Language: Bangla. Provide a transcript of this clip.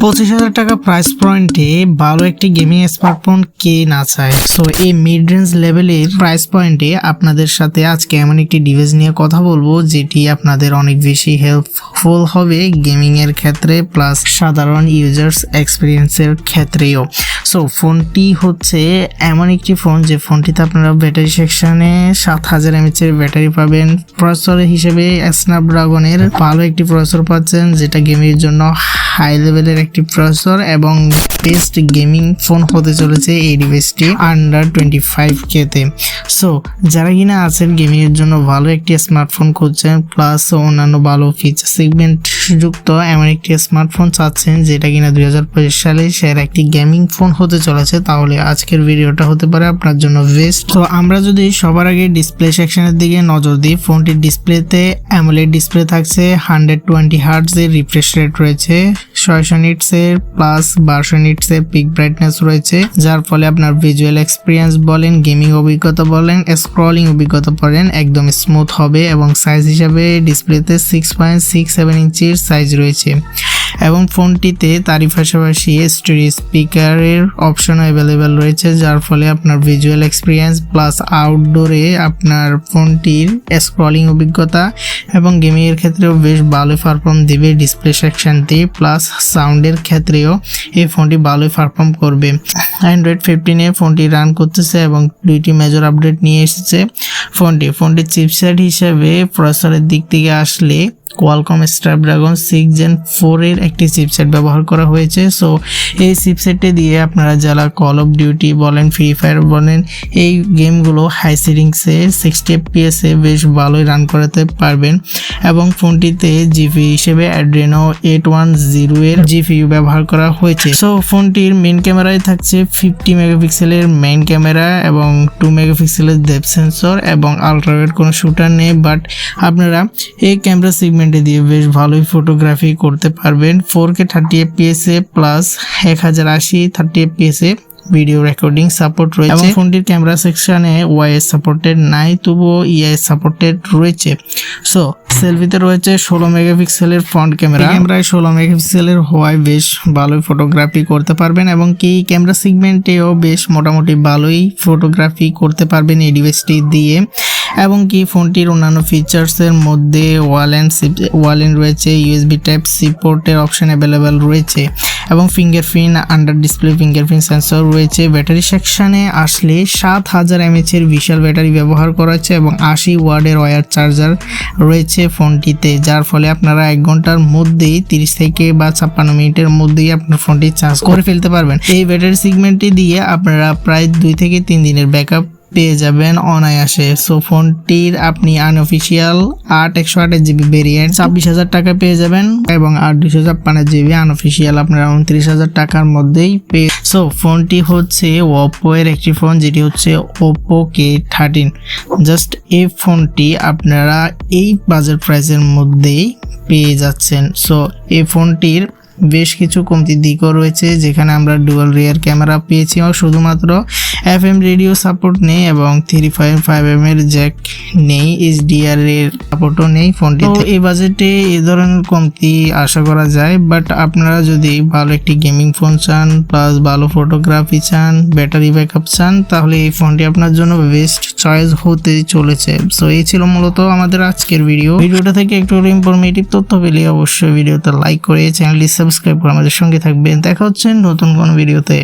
পঁচিশ হাজার টাকা প্রাইস পয়েন্টে ভালো একটি গেমিং স্মার্টফোন কে না চায়। সো এই মিড রেঞ্জ লেভেলের প্রাইস পয়েন্টে আপনাদের সাথে আজকে এমন একটি ডিভাইস নিয়ে কথা বলব, যেটি আপনাদের অনেক বেশি হেল্পফুল হবে গেমিংয়ের ক্ষেত্রে প্লাস সাধারণ ইউজার্স এক্সপিরিয়েন্সের ক্ষেত্রেও। সো ফোনটি হচ্ছে এমন একটি ফোন যে ফোনটিতে আপনারা ব্যাটারি সেকশনে সাত হাজার এমএচ এর ব্যাটারি পাবেন। প্রসেসর হিসেবে স্ন্যাপড্রাগনের ভালো একটি প্রসেসর পাচ্ছেন, যেটা গেমের জন্য হাই লেভেলের একটি প্রসেসর এবং বেস্ট গেমিং ফোন হতে চলেছে এই ডিভাইসটি আন্ডার টোয়েন্টি ফাইভ কেতে সো যারা কিনা আছেন গেমিং এর জন্য ভালো একটি স্মার্টফোন খুঁজছেন প্লাস অন্যান্য ভালো ফিচার সেগমেন্ট যুক্ত এমন একটি স্মার্টফোন চাচ্ছেন, যেটা কিনা দুই হাজার পঁচিশ সালে সের একটি গেমিং ফোন হতে চলেছে, তাহলে আজকের ভিডিওটা হতে পারে আপনার জন্য বেস্ট তো আমরা যদি সবার আগে ডিসপ্লে সেকশনের দিকে নজর দিই, ফোনটির ডিসপ্লেতে অ্যামোলেড ডিসপ্লে থাকছে হান্ড্রেড টোয়েন্টি হার্টস এর রিফ্রেশ রেট রয়েছে, ছয়শো নিটস এর প্লাস বারোশো নিটস এর পিক ব্রাইটনেস রয়েছে, যার ফলে আপনার ভিজুয়াল এক্সপিরিয়েন্স বলেন গেমিং অভিজ্ঞতা বলেন স্ক্রলিং অভিজ্ঞতা বলেন, একদম স্মুথ হবে এবং সাইজ হিসাবে ডিসপ্লেতে সিক্স পয়েন্ট সিক্স সেভেন ইঞ্চির সাইজ রয়েছে। এবং ফোনটিতে তারই পাশাপাশি স্টোরি স্পিকারের অপশন অ্যাভেলেবেল রয়েছে, যার ফলে আপনার ভিজুয়াল এক্সপিরিয়েন্স প্লাস আউটডোরে আপনার ফোনটির স্ক্রলিং অভিজ্ঞতা এবং গেমিংয়ের ক্ষেত্রেও বেশ ভালো পারফর্ম দিবে ডিসপ্লে সেকশনটি প্লাস সাউন্ডের ক্ষেত্রেও এই ফোনটি ভালোই পারফর্ম করবে। অ্যান্ড্রয়েড ফিফটিনে ফোনটি রান করতেছে এবং দুইটি মেজর আপডেট নিয়ে এসেছে। ফোনটি, ফোনটির চিপসেট হিসেবে প্রসেসরের দিক থেকে আসলে কোয়ালকম স্ন্যাপড্রাগন সিক্স জেন ফোরের একটি চিপসেট ব্যবহার করা হয়েছে। সো এই চিপসেটে দিয়ে আপনারা যারা কল অফ ডিউটি বলেন ফ্রি ফায়ার বলেন, এই গেমগুলো হাই সেটিংসে সিক্সটি এফপিএসে বেশ ভালোই রান করাতে পারবেন। এবং ফোনটিতে জিপি হিসেবে অ্যাড্রেনো এইট ওয়ান জিরো এর জিপিইউ ব্যবহার করা হয়েছে। সো ফোনটির মেন ক্যামেরায় থাকছে ফিফটি মেগাপিক্সেলের মেইন ক্যামেরা এবং টু মেগাপিক্সেলের ডেপ সেন্সর এবং আলট্রাওয়েড কোনো শুটার নেই। বাট আপনারা এই ক্যামেরা সিগমেন্টে দিয়ে বেশ ভালোই ফটোগ্রাফি করতে পারবেন। ফোর কে থার্টি এফপিএস এ প্লাস এক হাজার আশি থার্টি এফপিএস এ ভিডিও রেকর্ডিং সাপোর্ট রয়েছে। এবং ফোনটির ক্যামেরা সেকশনে ওয়াইএস সাপোর্টেড নাই তবুও ইআইএস সাপোর্টেড রয়েছে। সো সেলফিতে রয়েছে ষোলো মেগাপিক্সেলের ফ্রন্ট ক্যামেরা ক্যামেরায় ষোলো মেগাপিক্সেলের হওয়ায় বেশ ভালোই ফটোগ্রাফি করতে পারবেন এবং কি ক্যামেরা সিগমেন্টেও বেশ মোটামুটি ভালোই ফটোগ্রাফি করতে পারবেন এই ডিভাইসটি দিয়ে। এবং কি ফোনটির অন্যান্য ফিচার্সের মধ্যে ওয়ালেন ওয়ালেন রয়েছে ইউএসবি টাইপ সি পোর্টের অপশন অ্যাভেলেবেল রয়েছে এবং fingerprint under display fingerprint sensor রয়েছে। ব্যাটারি সেকশনে আসলে সাত হাজার এমএচের বিশাল ব্যাটারি ব্যবহার করা হচ্ছে এবং আশি ওয়ার্ডের ওয়্যার চার্জার রয়েছে ফোনটিতে, যার ফলে আপনারা এক ঘণ্টার মধ্যেই তিরিশ থেকে বা ছাপ্পান্ন মিনিটের মধ্যেই আপনার ফোনটি চার্জ করে ফেলতে পারবেন। এই ব্যাটারি সিগমেন্টটি দিয়ে আপনারা প্রায় দুই থেকে তিন দিনের ব্যাকআপ পেয়ে যাবেন অনায়াসে। সো ফোনটির আপনি আনঅফিসিয়াল আট একশো আটের জিবি ভেরিয়েন্ট ছাব্বিশ হাজার টাকা পেয়ে যাবেন এবং আট দুশো ছাপ্পান্ন জিবি আনঅফিসিয়াল আপনারা উনত্রিশ হাজার টাকার মধ্যেই পেয়ে সো ফোনটি হচ্ছে ওপো এর একটি ফোন যেটি হচ্ছে ওপো কে থার্টিন জাস্ট এই ফোনটি আপনারা এই বাজার প্রাইসের মধ্যেই পেয়ে যাচ্ছেন। সো এই ফোনটির বেশ কিছু কমতি দিকও রয়েছে যেখানে আমরা ডুয়াল রিয়ার ক্যামেরা পেয়েছি এবং শুধুমাত্র এফ এম রেডিও সাপোর্ট নেই এবং থ্রি ফাইভ ফাইভ এম এর জ্যাক নেই এইচডিআর এর সাপোর্টও নেই ফোনটি তো এই বাজেটে এই ধরনের কমতি আশা করা যায় বাট আপনারা যদি ভালো একটি গেমিং ফোন চান প্লাস ভালো ফটোগ্রাফি চান ব্যাটারি ব্যাকআপ চান তাহলে এই ফোনটি আপনার জন্য বেস্ট চয়েস হতে চলেছে। সো এই ছিল মূলত আমাদের আজকের ভিডিও ভিডিওটা থেকে একটু ইনফরমেটিভ তথ্য পেলে অবশ্যই ভিডিওতে লাইক করে চ্যানেলটি সাবস্ক্রাইব করে আমাদের সঙ্গে থাকবেন। দেখা হচ্ছে নতুন কোনো ভিডিওতে।